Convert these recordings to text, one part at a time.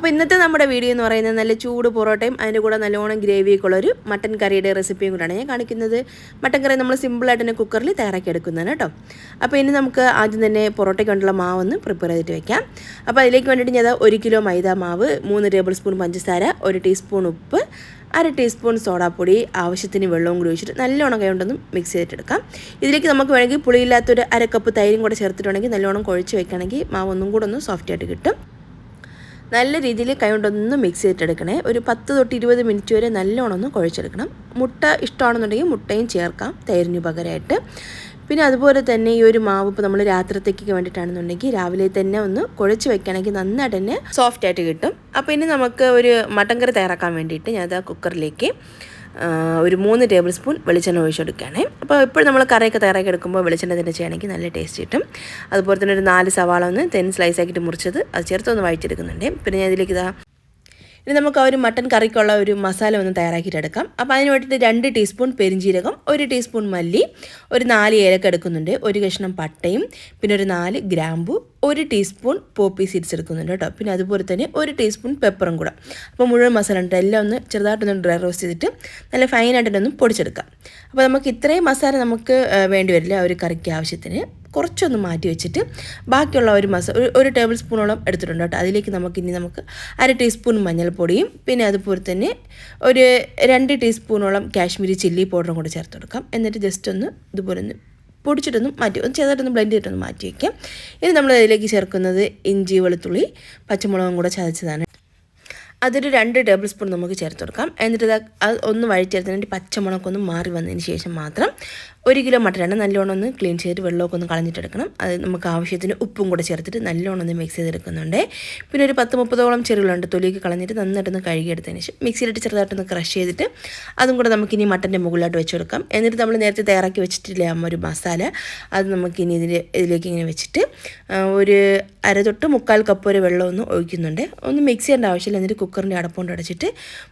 അപ്പോൾ ഇന്നത്തെ നമ്മുടെ വീഡിയോ എന്ന് പറയുന്നത് നല്ല ചൂട് പൊറോട്ടയും അതിന്റെ കൂടെ നല്ലോണം ഗ്രേവിയൊക്കെ ഉള്ളൊരു മട്ടൻ കറിയുടെ റെസിപ്പിയും കൂടാണ് ഞാൻ കാണിക്കുന്നത്. മട്ടൻ കറി നമ്മൾ സിമ്പിളായിട്ട് തന്നെ കുക്കറിൽ തയ്യാറാക്കി എടുക്കുന്നതാണ് കേട്ടോ. അപ്പോൾ ഇനി നമുക്ക് ആദ്യം തന്നെ പൊറോട്ടയ്ക്ക് വേണ്ടിയുള്ള മാവൊന്ന് പ്രിപ്പയർ ചെയ്തിട്ട് വെക്കാം. അപ്പോൾ അതിലേക്ക് വേണ്ടിയിട്ട് ഞാൻ ഒരു കിലോ മൈദ മാവ് മൂന്ന് ടേബിൾ സ്പൂൺ പഞ്ചസാര ഒരു ടീസ്പൂൺ ഉപ്പ് അര ടീസ്പൂൺ സോഡാപ്പൊടി ആവശ്യത്തിന് വെള്ളവും കൂടി ഒഴിച്ചിട്ട് നല്ലോണം കൈ കൊണ്ടൊന്ന് മിക്സ് ചെയ്തിട്ടെടുക്കാം. ഇതിലേക്ക് നമുക്ക് വേണമെങ്കിൽ പുളിയില്ലാത്തൊരു അര കപ്പ് തൈരും കൂടെ ചേർത്തിട്ടുണ്ടെങ്കിൽ നല്ലോണം കുഴച്ച് വെക്കുകയാണെങ്കിൽ മാവ് ഒന്നും കൂടെ ഒന്ന് സോഫ്റ്റ് ആയിട്ട് കിട്ടും. നല്ല രീതിയിൽ കൈകൊണ്ടൊന്ന് മിക്സ് ചെയ്തിട്ടെടുക്കണേ. ഒരു പത്ത് തൊട്ട് ഇരുപത് മിനിറ്റ് വരെ നല്ലോണം ഒന്ന് കുഴച്ചെടുക്കണം. മുട്ട ഇഷ്ടമാണെന്നുണ്ടെങ്കിൽ മുട്ടയും ചേർക്കാം തൈരിന് പകരമായിട്ട് പിന്നെ അതുപോലെ തന്നെ ഈ ഒരു മാവ് ഇപ്പോൾ നമ്മൾ രാത്രിത്തേക്ക് വേണ്ടിയിട്ടാണെന്നുണ്ടെങ്കിൽ രാവിലെ തന്നെ ഒന്ന് കുഴച്ച് വെക്കുകയാണെങ്കിൽ നന്നായിട്ട് തന്നെ സോഫ്റ്റ് ആയിട്ട് കിട്ടും. അപ്പോൾ ഇനി നമുക്ക് ഒരു മട്ടൻ കറി തയ്യാറാക്കാൻ വേണ്ടിയിട്ട് ഞാനത് കുക്കറിലേക്ക് ഒരു മൂന്ന് ടേബിൾ സ്പൂൺ വെളിച്ചെണ്ണ ഒഴിച്ചെടുക്കുകയാണേ. അപ്പോൾ ഇപ്പോഴും നമ്മൾ കറിയൊക്കെ തയ്യാറാക്കി എടുക്കുമ്പോൾ വെളിച്ചെണ്ണ തന്നെ ചെയ്യണമെങ്കിൽ നല്ല ടേസ്റ്റ് കിട്ടും. അതുപോലെ തന്നെ ഒരു നാല് സവാള ഒന്ന് തെൻ സ്ലൈസ് ആക്കിയിട്ട് മുറിച്ചത് അത് ചേർത്തൊന്ന് വഴിച്ചെടുക്കുന്നുണ്ട് പിന്നെ ഞാൻ ഇതിലേക്ക് ഇതാ ഇനി നമുക്ക് ആ ഒരു മട്ടൻ കറിക്കുള്ള ഒരു മസാല ഒന്ന് തയ്യാറാക്കിയിട്ടെടുക്കാം അപ്പോൾ അതിന് വേണ്ടിയിട്ട് രണ്ട് ടീസ്പൂൺ പെരിഞ്ചീരകം ഒരു ടീസ്പൂൺ മല്ലി ഒരു നാല് ഏലക്ക എടുക്കുന്നുണ്ട് ഒരു കഷ്ണം പട്ടയും പിന്നെ ഒരു നാല് ഗ്രാമ്പു ഒരു ടീസ്പൂൺ പോപ്പി സീഡ്സ് എടുക്കുന്നുണ്ട് കേട്ടോ. പിന്നെ അതുപോലെ തന്നെ ഒരു ടീസ്പൂൺ പെപ്പറും കൂടെ. അപ്പോൾ മുഴുവൻ മസാല ഉണ്ട് എല്ലാം ഒന്ന് ചെറുതായിട്ടൊന്ന് ഡ്രൈ റോസ്റ്റ് ചെയ്തിട്ട് നല്ല ഫൈനായിട്ടൊന്ന് പൊടിച്ചെടുക്കാം. അപ്പോൾ നമുക്ക് ഇത്രയും മസാല നമുക്ക് വേണ്ടി വരില്ല ഒരു കറിക്ക് ആവശ്യത്തിന്. കുറച്ചൊന്ന് മാറ്റി വെച്ചിട്ട് ബാക്കിയുള്ള ഒരു മസ ഒരു ടേബിൾ സ്പൂണോളം എടുത്തിട്ടുണ്ട് കേട്ടോ. അതിലേക്ക് നമുക്ക് ഇനി നമുക്ക് അര ടീസ്പൂൺ മഞ്ഞൾപ്പൊടിയും പിന്നെ അതുപോലെ തന്നെ ഒരു രണ്ട് ടീസ്പൂണോളം കാശ്മീരി ചില്ലി പൗഡറും കൂടി ചേർത്ത് കൊടുക്കാം. എന്നിട്ട് ജസ്റ്റ് ഒന്ന് ഇതുപോലെ ഒന്ന് പൊടിച്ചിട്ടൊന്ന് മാറ്റി ഒന്ന് ചെറുതായിട്ടൊന്ന് ബ്ലെൻഡ് ചെയ്തിട്ടൊന്ന് മാറ്റി വയ്ക്കാം ഇനി നമ്മൾ അതിലേക്ക് ചേർക്കുന്നത് ഇഞ്ചി വെളുത്തുള്ളി പച്ചമുളകും കൂടെ ചതച്ചതാണ്. അതൊരു രണ്ട് ടേബിൾ സ്പൂൺ നമുക്ക് ചേർത്ത് കൊടുക്കാം. എന്നിട്ട് അത് ഒന്ന് വഴിച്ചേർത്തിന് വേണ്ടി പച്ചമുളകൊന്ന് മാറി വന്നതിന് ശേഷം മാത്രം ഒരു കിലോ മട്ടനാണ് നല്ലോണം ഒന്ന് ക്ലീൻ ചെയ്തിട്ട് വെള്ളമൊക്കെ ഒന്ന് കളഞ്ഞിട്ടെടുക്കണം. അത് നമുക്ക് ആവശ്യത്തിന് ഉപ്പും കൂടെ ചേർത്തിട്ട് നല്ലോണം ഒന്ന് മിക്സ് ചെയ്തെടുക്കുന്നുണ്ട്. പിന്നെ ഒരു പത്ത് മുപ്പതോളം ചെറുകളുണ്ട് തൊലിയൊക്കെ കളഞ്ഞിട്ട് നന്നായിട്ടൊന്ന് കഴുകിയെടുത്തതിന് ശേഷം മിക്സിയിലിട്ട് ചെറുതായിട്ടൊന്ന് ക്രഷ് ചെയ്തിട്ട് അതും കൂടെ നമുക്കിനി മട്ടന്റെ മുകളിലായിട്ട് വെച്ച് കൊടുക്കാം. എന്നിട്ട് നമ്മൾ നേരത്തെ തയ്യാറാക്കി വെച്ചിട്ടില്ലേ അമ്മ ഒരു മസാല? അത് നമുക്കിനി ഇതിൽ ഇതിലേക്ക് ഇങ്ങനെ വെച്ചിട്ട് ഒരു അര തൊട്ട് മുക്കാൽ കപ്പ് വരെ വെള്ളം ഒന്ന് ഒഴിക്കുന്നുണ്ട്. ഒന്ന് മിക്സ് ചെയ്യേണ്ട ആവശ്യമില്ല. എന്നിട്ട് കുക്കറിന്റെ അടപ്പുകൊണ്ട് അടച്ചിട്ട്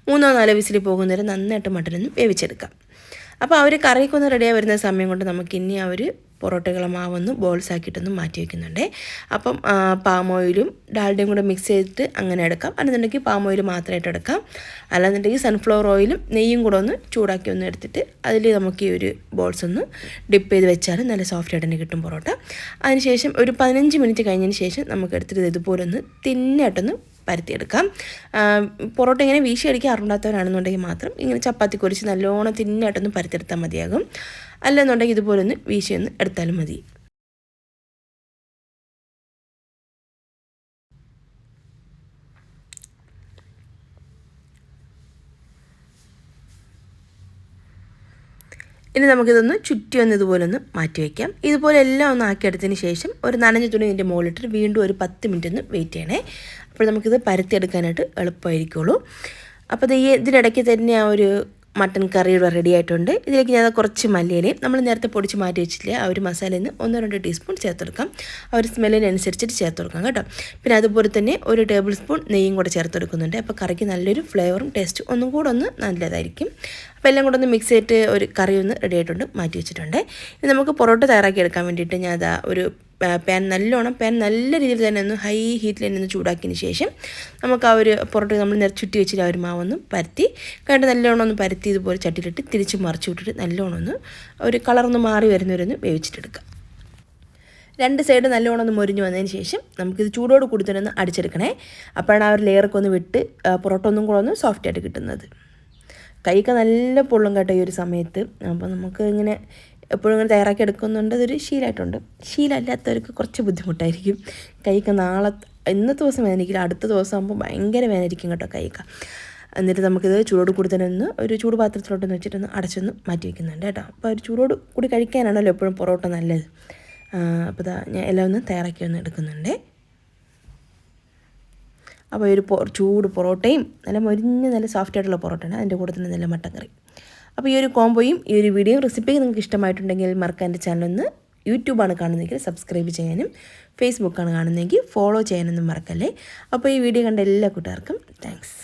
മൂന്നോ നാലോ വിസിൽ പോകുന്നവരെ നന്നായിട്ട് മട്ടനൊന്നും വേവിച്ചെടുക്കാം. അപ്പോൾ അവർ കറിയൊക്കെ ഒന്ന് റെഡിയായി വരുന്ന സമയം കൊണ്ട് നമുക്ക് ഇനി അവർ പൊറോട്ടകളെ മാവൊന്ന് ബോൾസ് ആക്കിയിട്ടൊന്ന് മാറ്റി വയ്ക്കുന്നുണ്ട് അപ്പം പാം ഓയിലും ഡാൽഡയും കൂടെ മിക്സ് ചെയ്തിട്ട് അങ്ങനെ എടുക്കാം. അല്ലെന്നുണ്ടെങ്കിൽ പാം ഓയിൽ മാത്രമായിട്ട് എടുക്കാം. അല്ലാന്നുണ്ടെങ്കിൽ സൺഫ്ലവർ ഓയിലും നെയ്യും കൂടെ ഒന്ന് ചൂടാക്കി ഒന്ന് എടുത്തിട്ട് അതിൽ നമുക്ക് ഈ ഒരു ബോൾസ് ഒന്ന് ഡിപ്പ് ചെയ്ത് വെച്ചാൽ നല്ല സോഫ്റ്റ് ആയിട്ട് തന്നെ കിട്ടും പൊറോട്ട. അതിനുശേഷം ഒരു പതിനഞ്ച് മിനിറ്റ് കഴിഞ്ഞതിന് ശേഷം നമുക്ക് എടുത്തിട്ട് ഇതുപോലെ ഒന്ന് തിന്നായിട്ടൊന്ന് പരത്തിയെടുക്കാം. പൊറോട്ട ഇങ്ങനെ വീശി അടിക്കാൻ അറിവുണ്ടാത്തവരാണെന്നുണ്ടെങ്കിൽ മാത്രം ഇങ്ങനെ ചപ്പാത്തി കുറിച്ച് നല്ലോണം തിന്നായിട്ടൊന്ന് പരത്തിയെടുത്താൽ മതിയാകും. അല്ലെന്നുണ്ടെങ്കിൽ ഇതുപോലെ ഒന്ന് വീശിയൊന്ന് എടുത്താലും മതി. ഇനി നമുക്കിതൊന്ന് ചുറ്റി ഒന്ന് ഇതുപോലെ ഒന്ന് മാറ്റി വയ്ക്കാം ഇതുപോലെ എല്ലാം ഒന്ന് ആക്കിയെടുത്തതിന് ശേഷം ഒരു നനഞ്ഞ തുണി ഇതിന്റെ മുകളിലിട്ട് വീണ്ടും ഒരു പത്ത് മിനിറ്റ് ഒന്ന് വെയിറ്റ് ചെയ്യണേ. അപ്പോൾ നമുക്കിത് പരത്തിയെടുക്കാനായിട്ട് എളുപ്പമായിരിക്കുള്ളൂ. അപ്പോൾ ഈ ഇതിനിടയ്ക്ക് തന്നെ ആ ഒരു മട്ടൻ കറി ഇവിടെ റെഡി ആയിട്ടുണ്ട്. ഇതിലേക്ക് ഞാൻ കുറച്ച് മല്ലിയിലയും നമ്മൾ നേരത്തെ പൊടിച്ച് മാറ്റി വെച്ചില്ലേ ആ ഒരു മസാലയിൽ നിന്ന് ഒന്നോ രണ്ടോ ടീസ്പൂൺ ചേർത്തെടുക്കാം ആ ഒരു സ്മെല്ലിനനുസരിച്ചിട്ട് ചേർത്ത് കൊടുക്കാം കേട്ടോ. പിന്നെ അതുപോലെ തന്നെ ഒരു ടേബിൾ സ്പൂൺ നെയ്യും കൂടെ ചേർത്ത് കൊടുക്കുന്നുണ്ട്. അപ്പോൾ കറിക്ക് നല്ലൊരു ഫ്ലേവറും ടേസ്റ്റും ഒന്നും കൂടെ ഒന്ന് നല്ലതായിരിക്കും. അപ്പോൾ എല്ലാം കൂടെ ഒന്ന് മിക്സ് ചെയ്തിട്ട് ഒരു കറി ഒന്ന് റെഡി ആയിട്ടുണ്ട് മാറ്റി വെച്ചിട്ടുണ്ട്. ഇനി നമുക്ക് പൊറോട്ട തയ്യാറാക്കി എടുക്കാൻ വേണ്ടിയിട്ട് ഞാൻ അതാ ഒരു പാൻ നല്ലോണം പാൻ നല്ല രീതിയിൽ തന്നെ ഒന്ന് ഹൈ ഹീറ്റിൽ തന്നെ ഒന്ന് ചൂടാക്കിയതിന് ശേഷം നമുക്ക് ആ ഒരു പുറത്ത് നമ്മൾ നേരെ ചുറ്റി വെച്ചിട്ട് ആ ഒരു മാവൊന്ന് പരത്തി. കണ്ട് നല്ലോണം ഒന്ന് പരത്തി ഇതുപോലെ ചട്ടിയിലിട്ട് തിരിച്ച് മറിച്ച് വിട്ടിട്ട് നല്ലോണം ഒന്ന് ഒരു കളറൊന്ന് മാറി വരുന്നവരൊന്ന് വേവിച്ചിട്ടെടുക്കുക രണ്ട് സൈഡ് നല്ലോണം ഒന്ന് മൊരിഞ്ഞ് വന്നതിന് ശേഷം നമുക്കിത് ചൂടോട് കൂടി തന്നെ ഒന്ന് അടിച്ചെടുക്കണേ. അപ്പോഴാണ് ആ ഒരു ലെയറൊക്കെ ഒന്ന് വിട്ട് പൊറോട്ട ഒന്നും കൂടെ ഒന്ന് സോഫ്റ്റ് ആയിട്ട് കിട്ടുന്നത്. കൈക്ക് നല്ല പൊള്ളും കേട്ടോ ഈ ഒരു സമയത്ത്. അപ്പോൾ നമുക്ക് ഇങ്ങനെ എപ്പോഴും ഇങ്ങനെ തയ്യാറാക്കി എടുക്കുന്നുണ്ട്. അതൊരു ശീലമായിട്ടുണ്ട്. ശീലമല്ലാത്തവർക്ക് കുറച്ച് ബുദ്ധിമുട്ടായിരിക്കും. കൈക്ക് നാളെ ഇന്നത്തെ ദിവസം വേദനിക്കില്ല. അടുത്ത ദിവസം ആകുമ്പോൾ ഭയങ്കര വേദനിക്കും കേട്ടോ കൈക്ക്. എന്നിട്ട് നമുക്കിത് ചൂടോട് കൂടി തന്നെ ഒന്ന് ഒരു ചൂട് പാത്രത്തിലോട്ടൊന്ന് വെച്ചിട്ടൊന്ന് അടച്ചൊന്ന് മാറ്റി വയ്ക്കുന്നുണ്ട് കേട്ടോ. അപ്പോൾ ഒരു ചൂടോട് കൂടി കഴിക്കാനാണല്ലോ എപ്പോഴും പൊറോട്ട നല്ലത്. അപ്പോൾ ഇതാ ഞാൻ എല്ലാം ഒന്ന് തയ്യാറാക്കി ഒന്ന് എടുക്കുന്നുണ്ട്. അപ്പോൾ ഒരു ചൂട് പൊറോട്ടയും നല്ല മൊരിഞ്ഞ് നല്ല സോഫ്റ്റ് ആയിട്ടുള്ള പൊറോട്ടയാണ്. അതിന്റെ കൂടെ തന്നെ നല്ല മട്ടൻ കറി അപ്പോൾ ഈ ഒരു കോംബോയും ഈ ഒരു വീഡിയോയും റെസിപ്പിയും നിങ്ങൾക്ക് ഇഷ്ടമായിട്ടുണ്ടെങ്കിൽ മറക്കാൻ എന്റെ ചാനലൊന്ന് യൂട്യൂബാണ് കാണുന്നതെങ്കിൽ സബ്സ്ക്രൈബ് ചെയ്യാനും ഫേസ്ബുക്കാണ് കാണുന്നതെങ്കിൽ ഫോളോ ചെയ്യാനൊന്നും മറക്കല്ലേ? അപ്പോൾ ഈ വീഡിയോ കണ്ട എല്ലാ കൂട്ടുകാർക്കും താങ്ക്സ്